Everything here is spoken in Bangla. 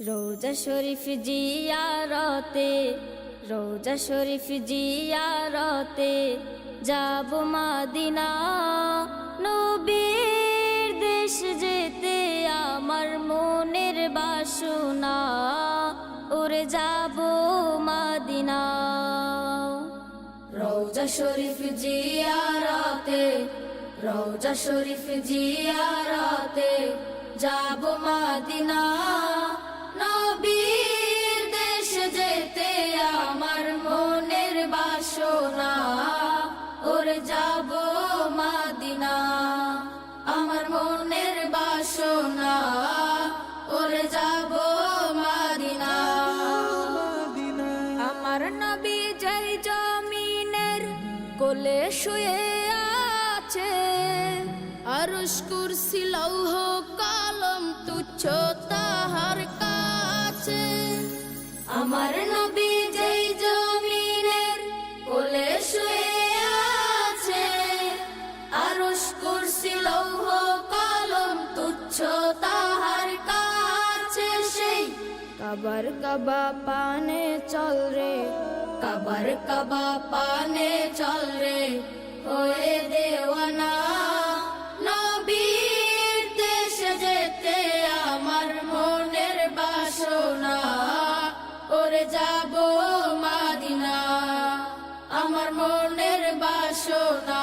রোজা শরীফ জিয়ারতে, রোজা শরীফ জিয়ারতে যাব মাদিনা। নবীর দেশ যেতে আমার মনের বাসনা, ওরে যাব মাদিনা। রোজা শরীফ জিয়ারতে, রোজা শরীফ জিয়ারতে যাব মাদিনা। যাব মাদিনা। আমার মনের বাসনা ওর যাব মাদিনা। আমার নবী জমিনের কোলে শুয়ে আছে আরশ কুরসি, লৌহ কলম, তুচ্ছ তাহার কাছে। আমার নবী স্বচ্ছ তাহার কাছে সেই। কাবার কাবা পানে চল রে। কাবার কাবা পানে চল রে। হয়ে দেওয়ানা নবীর দেশে যেতে আমার মনের বাসনা। ওরে যাব মাদিনা আমার মনের বাসনা।